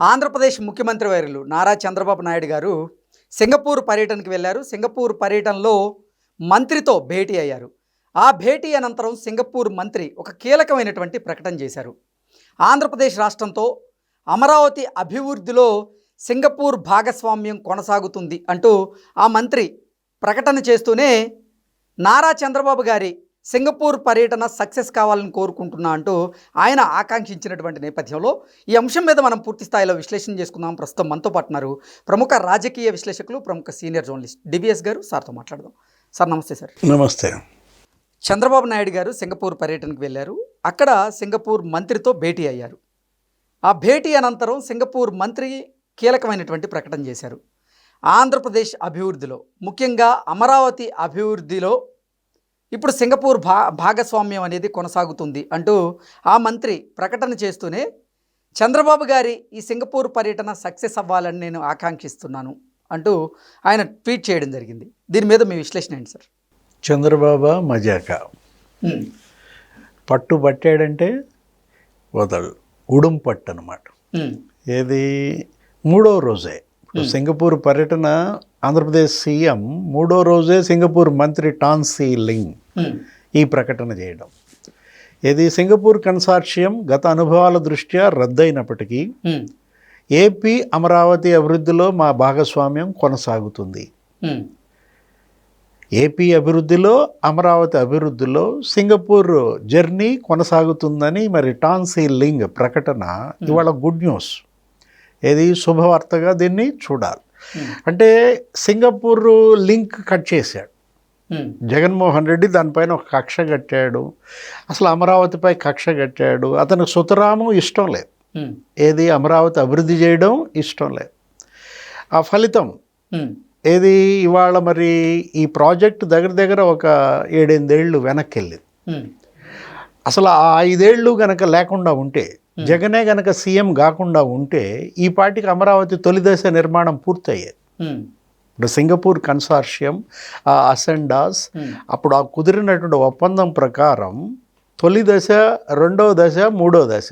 ఆంధ్రప్రదేశ్ ముఖ్యమంత్రి వర్యులు నారా చంద్రబాబు నాయుడు గారు సింగపూర్ పర్యటనకు వెళ్ళారు. సింగపూర్ పర్యటనలో మంత్రితో భేటీ అయ్యారు. ఆ భేటీ అనంతరం సింగపూర్ మంత్రి ఒక కీలకమైనటువంటి ప్రకటన చేశారు. ఆంధ్రప్రదేశ్ రాష్ట్రంతో అమరావతి అభివృద్ధిలో సింగపూర్ భాగస్వామ్యం కొనసాగుతుంది అంటూ ఆ మంత్రి ప్రకటన చేస్తూనే నారా చంద్రబాబు గారి సింగపూర్ పర్యటన సక్సెస్ కావాలని కోరుకుంటున్నా అంటూ ఆయన ఆకాంక్షించినటువంటి నేపథ్యంలో ఈ అంశం మీద మనం పూర్తి స్థాయిలో విశ్లేషణ చేసుకుందాం. ప్రస్తుతం మనతో పాటు ఉన్నారు ప్రముఖ రాజకీయ విశ్లేషకులు ప్రముఖ సీనియర్ జర్నలిస్ట్ డివిఎస్ గారు. సార్తో మాట్లాడదాం. సార్ నమస్తే సార్. నమస్తే. చంద్రబాబు నాయుడు గారు సింగపూర్ పర్యటనకు వెళ్ళారు. అక్కడ సింగపూర్ మంత్రితో భేటీ అయ్యారు. ఆ భేటీ అనంతరం సింగపూర్ మంత్రి కీలకమైనటువంటి ప్రకటన చేశారు. ఆంధ్రప్రదేశ్ అభివృద్ధిలో ముఖ్యంగా అమరావతి అభివృద్ధిలో ఇప్పుడు సింగపూర్ భా భాగస్వామ్యం అనేది కొనసాగుతుంది అంటూ ఆ మంత్రి ప్రకటన చేస్తూనే చంద్రబాబు గారి ఈ సింగపూర్ పర్యటన సక్సెస్ అవ్వాలని నేను ఆకాంక్షిస్తున్నాను అంటూ ఆయన ట్వీట్ చేయడం జరిగింది. దీని మీద మీ విశ్లేషణ ఏంటి సార్? చంద్రబాబు మజాక. పట్టు పట్టాడంటే వదలు ఉడుం పట్టు అనమాట ఏది? మూడో రోజే. సింగపూర్ పర్యటన ఆంధ్రప్రదేశ్ సీఎం మూడో రోజే సింగపూర్ మంత్రి టాన్సీ లింగ్ ఈ ప్రకటన చేయడం. ఇది సింగపూర్ కన్సార్షియం గత అనుభవాల దృష్ట్యా రద్దయినప్పటికీ ఏపీ అమరావతి అభివృద్ధిలో మా భాగస్వామ్యం కొనసాగుతుంది. ఏపీ అభివృద్ధిలో అమరావతి అభివృద్ధిలో సింగపూర్ జర్నీ కొనసాగుతుందని మరి టాన్సీ లింగ్ ప్రకటన ఇవాళ గుడ్ న్యూస్. ఏది శుభవార్తగా దీన్ని చూడాలి. అంటే సింగపూర్ లింక్ కట్ చేశాడు. జగన్మోహన్ రెడ్డి దానిపైన ఒక కక్ష కట్టాడు. అసలు అమరావతిపై కక్ష కట్టాడు. అతనికి సుతరాము ఇష్టం లేదు. ఏది అమరావతి అభివృద్ధి చేయడం ఇష్టం లేదు. ఆ ఫలితం ఏది ఇవాళ మరి ఈ ప్రాజెక్ట్ దగ్గర దగ్గర ఒక ఏడెనిమిదేళ్ళు వెనక్కి వెళ్ళింది. అసలు ఆ ఐదేళ్ళు గనక లేకుండా ఉంటే జగనే గనక సీఎం కాకుండా ఉంటే ఈ పాటికి అమరావతి తొలి దశ నిర్మాణం పూర్తయ్యేది ఇప్పుడు సింగపూర్ కన్సార్షియం ఆ అసెండాస్ అప్పుడు ఆ కుదిరినటువంటి ఒప్పందం ప్రకారం తొలి దశ రెండో దశ మూడో దశ.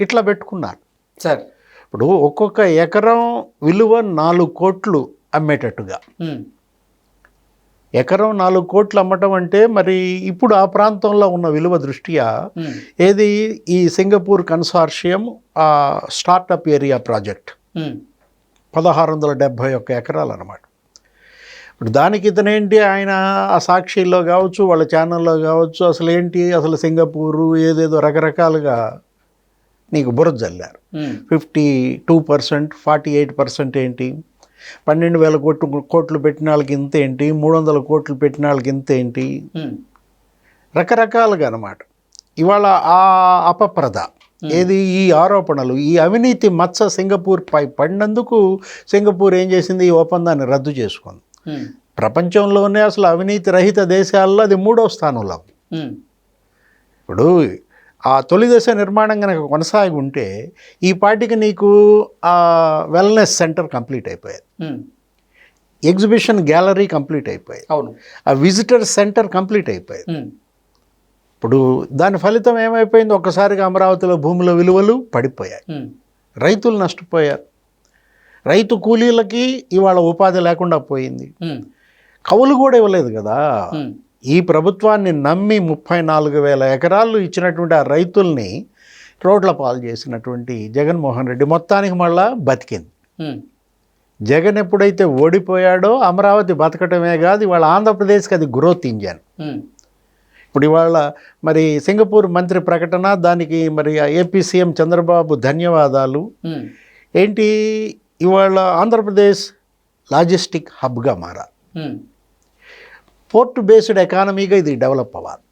ఇట్లా పెట్టుకున్నారు. సార్. ఇప్పుడు ఒక్కొక్క ఎకరం విలువ నాలుగు కోట్లు అమ్మేటట్టుగా. ఎకరం నాలుగు కోట్లు అమ్మటం అంటే మరి ఇప్పుడు ఆ ప్రాంతంలో ఉన్న విలువ దృష్ట్యా ఏది? ఈ సింగపూర్ కన్సార్షియం ఆ స్టార్టప్ ఏరియా ప్రాజెక్ట్. పదహారు వందల డెబ్భై ఒక్క ఎకరాలు అనమాట ఇప్పుడు దానికి ఇతనేంటి? ఆయన ఆ సాక్షిలో కావచ్చు వాళ్ళ ఛానల్లో కావచ్చు అసలు ఏంటి? అసలు సింగపూరు ఏదేదో రకరకాలుగా నీకు బురద జల్లారు. Fifty two percent forty eight percent ఏంటి? పన్నెండు వేల కోట్లు కోట్లు పెట్టిన వాళ్ళకి ఇంత ఏంటి? మూడు వందల కోట్లు పెట్టిన వాళ్ళకి ఇంత ఏంటి? రకరకాలుగా అనమాట ఇవాళ ఆ అపప్రద ఏది? ఈ ఆరోపణలు ఈ అవినీతి మచ్చ సింగపూర్ పై పడినందుకు సింగపూర్ ఏం చేసింది? ఈ ఒప్పందాన్ని రద్దు చేసుకుంది. ప్రపంచంలోనే అసలు అవినీతి రహిత దేశాల్లో అది మూడో స్థానంలో. ఇప్పుడు ఆ తొలి దశ నిర్మాణం కనుక కొనసాగి ఉంటే ఈ పాటికి నీకు ఆ వెల్నెస్ సెంటర్ కంప్లీట్ అయిపోయేది. ఎగ్జిబిషన్ గ్యాలరీ కంప్లీట్ అయిపోయేది. అవును. ఆ విజిటర్ సెంటర్ కంప్లీట్ అయిపోయేది. ఇప్పుడు దాని ఫలితం ఏమైపోయింది? ఒక్కసారిగా అమరావతిలో భూముల విలువలు పడిపోయాయి. రైతులు నష్టపోయారు. రైతు కూలీలకి ఇవాళ ఉపాధి లేకుండా పోయింది. కవులు కూడా ఇవ్వలేదు కదా. ఈ ప్రభుత్వాన్ని నమ్మి ముప్పై నాలుగు వేల ఎకరాలు ఇచ్చినటువంటి ఆ రైతుల్ని రోడ్ల పాలు చేసినటువంటి జగన్మోహన్ రెడ్డి మొత్తానికి మళ్ళా బతికింది. జగన్ ఎప్పుడైతే ఓడిపోయాడో అమరావతి బతకటమే కాదు ఇవాళ ఆంధ్రప్రదేశ్కి అది గ్రోత్ ఇంజన్ ఇప్పుడు ఇవాళ మరి సింగపూర్ మంత్రి ప్రకటన దానికి మరి ఏపీ సీఎం చంద్రబాబు ధన్యవాదాలు. ఏంటి? ఇవాళ ఆంధ్రప్రదేశ్ లాజిస్టిక్ హబ్గా మారాలి. పోర్ట్ బేస్డ్ ఎకానమీగా ఇది డెవలప్ అవ్వాలి.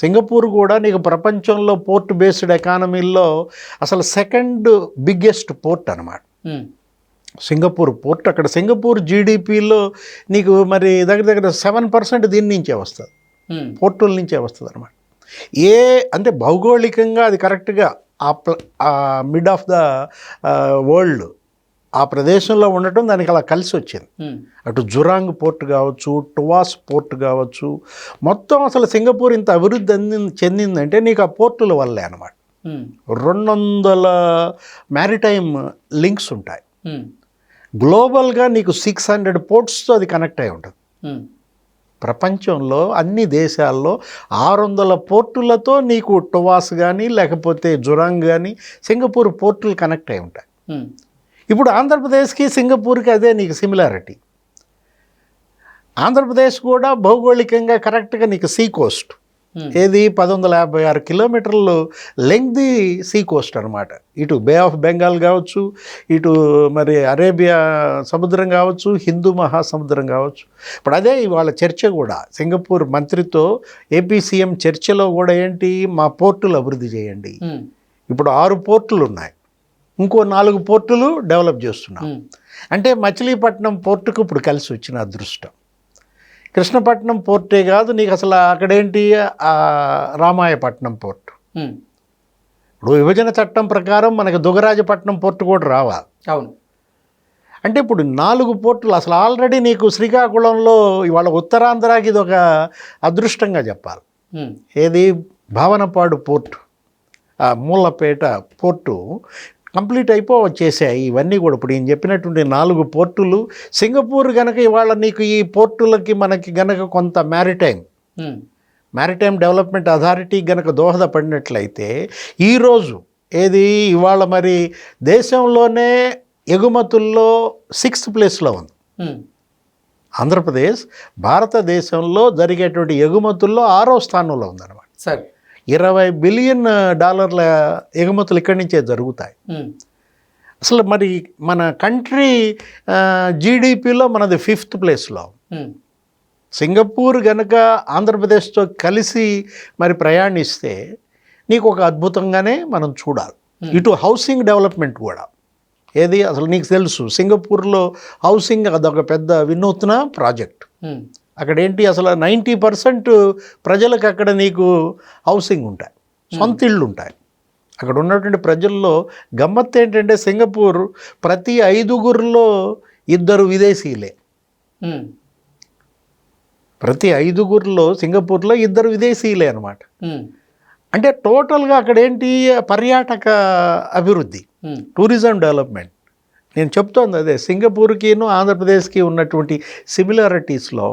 సింగపూర్ కూడా నీకు ప్రపంచంలో పోర్ట్ బేస్డ్ ఎకానమీలో అసలు సెకండ్ బిగ్గెస్ట్ పోర్ట్ అనమాట సింగపూర్ పోర్ట్ అక్కడ సింగపూర్ జీడిపిలో నీకు మరి దగ్గర దగ్గర సెవెన్ పర్సెంట్ దీని నుంచే వస్తుంది. పోర్టుల నుంచే వస్తుంది అనమాట ఏ అంటే భౌగోళికంగా అది కరెక్ట్గా ఆ ప్ల ఆ మిడ్ ఆఫ్ ద వరల్డ్ ఆ ప్రదేశంలో ఉండటం దానికి అలా కలిసి వచ్చింది. అటు జురాంగ్ పోర్ట్ కావచ్చు టువాస్ పోర్ట్ కావచ్చు మొత్తం అసలు సింగపూర్ ఇంత అభివృద్ధి అంది చెందిందంటే నీకు ఆ పోర్టుల వల్లే అనమాట రెండు వందల మ్యారిటైమ్ లింక్స్ ఉంటాయి. గ్లోబల్గా నీకు సిక్స్ హండ్రెడ్ పోర్ట్స్తో అది కనెక్ట్ అయి ఉంటుంది. ప్రపంచంలో అన్ని దేశాల్లో ఆరు వందల పోర్టులతో నీకు టొవాస్ కానీ లేకపోతే జురాంగ్ కానీ సింగపూర్ పోర్టులు కనెక్ట్ అయి ఉంటాయి. ఇప్పుడు ఆంధ్రప్రదేశ్కి సింగపూర్కి అదే నీకు సిమిలారిటీ ఆంధ్రప్రదేశ్ కూడా భౌగోళికంగా కరెక్ట్గా నీకు సీ కోస్ట్ ఉమ్, ఏది? పది వందల యాభై ఆరు కిలోమీటర్లు లెంగ్ది సీ కోస్ట్ అనమాట ఇటు బే ఆఫ్ బెంగాల్ కావచ్చు ఇటు మరి అరేబియా సముద్రం కావచ్చు హిందూ మహాసముద్రం కావచ్చు. ఇప్పుడు అదే ఇవాళ చర్చ కూడా. సింగపూర్ మంత్రితో ఏపీ సీఎం చర్చలో కూడా ఏంటి? మా పోర్టులు అభివృద్ధి చేయండి. ఉమ్, ఇప్పుడు ఆరు పోర్టులు ఉన్నాయి. ఇంకో నాలుగు పోర్టులు డెవలప్ చేస్తున్నాం. అంటే మచిలీపట్నం పోర్టుకు ఇప్పుడు కలిసి వచ్చిన అదృష్టం. కృష్ణపట్నం పోర్టే కాదు నీకు అసలు అక్కడేంటి? రామాయపట్నం పోర్టు. ఇప్పుడు విభజన చట్టం ప్రకారం మనకి దుగరాజపట్నం పోర్టు కూడా రావాలి. అవును. అంటే ఇప్పుడు నాలుగు పోర్టులు అసలు ఆల్రెడీ నీకు శ్రీకాకుళంలో ఇవాళ ఉత్తరాంధ్రాకి ఇది ఒక అదృష్టంగా చెప్పాలి. ఏది? Bhavanapadu port. Mulapeta port complete అయిపో వచ్చేసాయి ఇవన్నీ కూడా ఇప్పుడు నేను చెప్పినటువంటి నాలుగు పోర్టులు. సింగపూర్ గనక ఇవాళ నీకు ఈ పోర్టులకి మనకి గనక కొంత మ్యారిటైమ్ మ్యారిటైమ్ డెవలప్మెంట్ అథారిటీ గనక దోహదపడినట్లయితే ఈరోజు ఏది ఇవాళ మరి దేశంలోనే ఎగుమతుల్లో సిక్స్త్ ప్లేస్లో ఉంది. ఆంధ్రప్రదేశ్ భారతదేశంలో జరిగేటువంటి ఎగుమతుల్లో ఆరో స్థానంలో ఉందన్నమాట. సరే. ఇరవై బిలియన్ డాలర్ల ఎగుమతులు ఇక్కడి నుంచే జరుగుతాయి. అసలు మరి మన కంట్రీ జీడిపిలో మనది ఫిఫ్త్ ప్లేస్లో. సింగపూర్ గనక ఆంధ్రప్రదేశ్తో కలిసి మరి ప్రయాణిస్తే నీకు ఒక అద్భుతంగానే మనం చూడాలి. ఇటు హౌసింగ్ డెవలప్మెంట్ కూడా. ఏది అసలు నీకు తెలుసు సింగపూర్లో హౌసింగ్ అదొక పెద్ద వినూత్న ప్రాజెక్ట్. అక్కడ ఏంటి అసలు నైంటీ పర్సెంట్ ప్రజలకు అక్కడ నీకు హౌసింగ్ ఉంటాయి సొంత ఇళ్ళు ఉంటాయి. అక్కడ ఉన్నటువంటి ప్రజల్లో గమ్మత్తు ఏంటంటే సింగపూర్ ప్రతి ఐదుగురిలో ఇద్దరు విదేశీయులే. ప్రతి ఐదుగురిలో సింగపూర్లో ఇద్దరు విదేశీయులే అనమాట అంటే టోటల్గా అక్కడ ఏంటి పర్యాటక అభివృద్ధి టూరిజం డెవలప్మెంట్. నేను చెప్తోంది అదే సింగపూర్కిను ఆంధ్రప్రదేశ్కి ఉన్నటువంటి సిమిలారిటీస్లో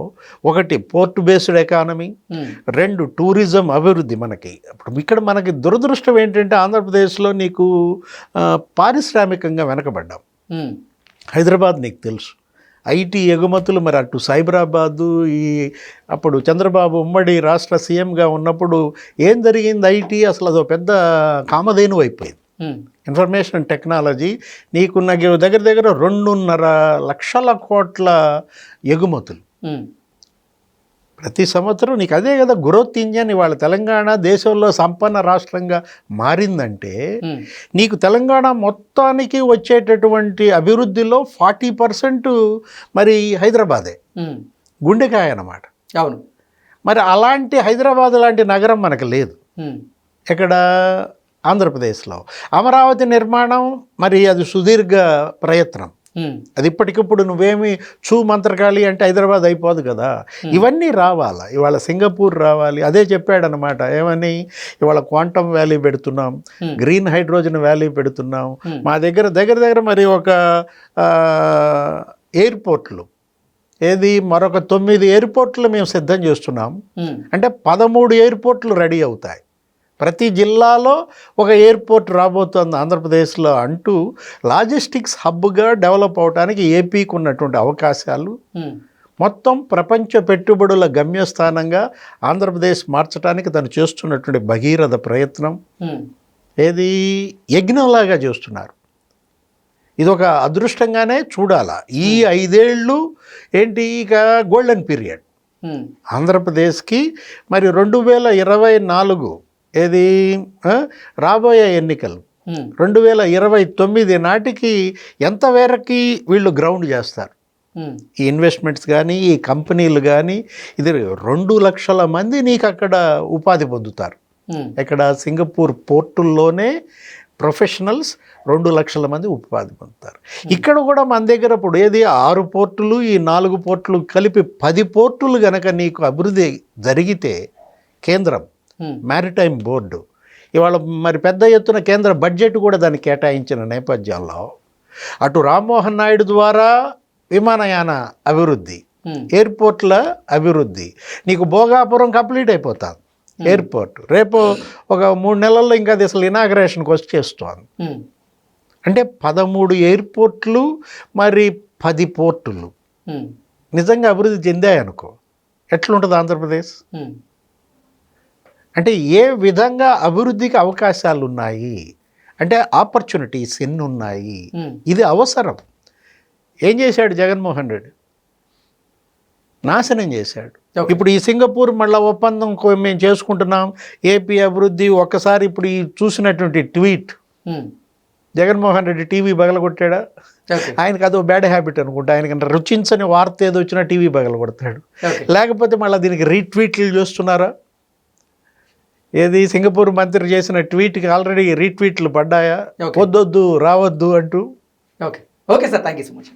ఒకటి పోర్ట్ బేస్డ్ ఎకానమీ రెండు టూరిజం అభివృద్ధి మనకి. ఇప్పుడు ఇక్కడ మనకి దురదృష్టం ఏంటంటే ఆంధ్రప్రదేశ్లో నీకు పారిశ్రామికంగా వెనకబడ్డాం. హైదరాబాద్ నీకు తెలుసు. ఐటీ ఎగుమతులు మరి అటు సైబరాబాదు ఈ అప్పుడు చంద్రబాబు ఉమ్మడి రాష్ట్ర సీఎంగా ఉన్నప్పుడు ఏం జరిగింది ఐటీ? అసలు అదో పెద్ద కామధేను అయిపోయింది. ఇన్ఫర్మేషన్ టెక్నాలజీ నీకున్న దగ్గర దగ్గర రెండున్నర లక్షల కోట్ల ఎగుమతులు. ప్రతి సంవత్సరం నీకు అదే కదా గ్రోత్ ఇంజన్ ఇవాళ తెలంగాణ దేశంలో సంపన్న రాష్ట్రంగా మారిందంటే నీకు తెలంగాణ మొత్తానికి వచ్చేటటువంటి అభివృద్ధిలో ఫార్టీ పర్సెంట్ మరి హైదరాబాదే. గుండెకాయ అన్నమాట. అవును. మరి అలాంటి హైదరాబాద్ లాంటి నగరం మనకు లేదు. ఇక్కడ ఆంధ్రప్రదేశ్లో. అమరావతి నిర్మాణం మరి అది సుదీర్ఘ ప్రయత్నం. అది ఇప్పటికిప్పుడు నువ్వేమి చూ మంత్రకాళి అంటే హైదరాబాద్ అయిపోదు కదా. ఇవన్నీ రావాలా? ఇవాళ సింగపూర్ రావాలి. అదే చెప్పాడనమాట ఏమని? ఇవాళ క్వాంటమ్ వ్యాలీ పెడుతున్నాం. గ్రీన్ హైడ్రోజన్ వ్యాలీ పెడుతున్నాం. మా దగ్గర దగ్గర దగ్గర మరి ఒక ఎయిర్పోర్ట్లు. ఏది? మరొక తొమ్మిది ఎయిర్పోర్ట్లు మేము సిద్ధం చేస్తున్నాం. అంటే పదమూడు ఎయిర్పోర్ట్లు రెడీ అవుతాయి. ప్రతి జిల్లాలో ఒక ఎయిర్పోర్ట్ రాబోతోంది ఆంధ్రప్రదేశ్లో అంటూ లాజిస్టిక్స్ హబ్గా డెవలప్ అవడానికి ఏపీకి ఉన్నటువంటి అవకాశాలు మొత్తం ప్రపంచ పెట్టుబడుల గమ్యస్థానంగా ఆంధ్రప్రదేశ్ మార్చడానికి తను చేస్తున్నటువంటి భగీరథ ప్రయత్నం. ఏది? యజ్ఞంలాగా చేస్తున్నారు. ఇది ఒక అదృష్టంగానే చూడాల. ఈ ఐదేళ్ళు ఏంటి? ఇక గోల్డెన్ పీరియడ్. ఆంధ్రప్రదేశ్కి మరి రెండు వేల ఇరవై నాలుగు ఏది? రాబోయే ఎన్నికలు. రెండు వేల ఇరవై తొమ్మిది నాటికి ఎంత మేరకి వీళ్ళు గ్రౌండ్ చేస్తారు? ఈ ఇన్వెస్ట్మెంట్స్ కానీ ఈ కంపెనీలు కానీ ఇది రెండు లక్షల మంది నీకు అక్కడ ఉపాధి పొందుతారు. ఇక్కడ సింగపూర్ పోర్టుల్లోనే ప్రొఫెషనల్స్ రెండు లక్షల మంది ఉపాధి పొందుతారు. ఇక్కడ కూడా మన దగ్గర ఇప్పుడు ఏది? ఆరు పోర్టులు ఈ నాలుగు పోర్టులు కలిపి పది పోర్టులు గనక నీకు అభివృద్ధి జరిగితే కేంద్రం మ్యారిటైమ్ బోర్డు ఇవాళ మరి పెద్ద ఎత్తున కేంద్ర బడ్జెట్ కూడా దానికి కేటాయించిన నేపథ్యంలో అటు రామ్మోహన్ నాయుడు ద్వారా విమానయాన అభివృద్ధి ఉమ్, ఎయిర్పోర్ట్ల అభివృద్ధి. నీకు భోగాపురం కంప్లీట్ అయిపోతుంది. ఎయిర్పోర్ట్. రేపు ఒక మూడు నెలల్లో ఇంకా అది అసలు ఇనాగ్రేషన్కి వచ్చేస్తోంది. ఉమ్, అంటే పదమూడు ఎయిర్పోర్ట్లు మరి పది పోర్టులు. నిజంగా అభివృద్ధి చెందాయనుకో. ఎట్లుంటుంది ఆంధ్రప్రదేశ్? అంటే ఏ విధంగా అభివృద్ధికి అవకాశాలు ఉన్నాయి అంటే ఆపర్చునిటీస్ ఎన్ని ఉన్నాయి ఇది అవసరం. ఏం చేశాడు జగన్మోహన్ రెడ్డి? నాశనం చేశాడు. ఇప్పుడు ఈ సింగపూర్ మళ్ళా ఒప్పందం మేము చేసుకుంటున్నాం. ఏపీ అభివృద్ధి ఒక్కసారి ఇప్పుడు ఈ చూసినటువంటి ట్వీట్. జగన్మోహన్ రెడ్డి టీవీ బగలగొట్టాడా ఆయనకు అదో బ్యాడ్ హ్యాబిట్ అనుకుంటా. ఆయనకి రుచించని వార్త ఏదో వచ్చినా టీవీ బగలగొడతాడు లేకపోతే మళ్ళీ దీనికి రీట్వీట్లు చేస్తున్నారా? ఏది సింగపూర్ మంత్రి చేసిన ట్వీట్కి ఆల్రెడీ రీట్వీట్లు పడ్డాయా. వద్దొద్దు రావద్దు అంటూ? Okay okay sir thank you so much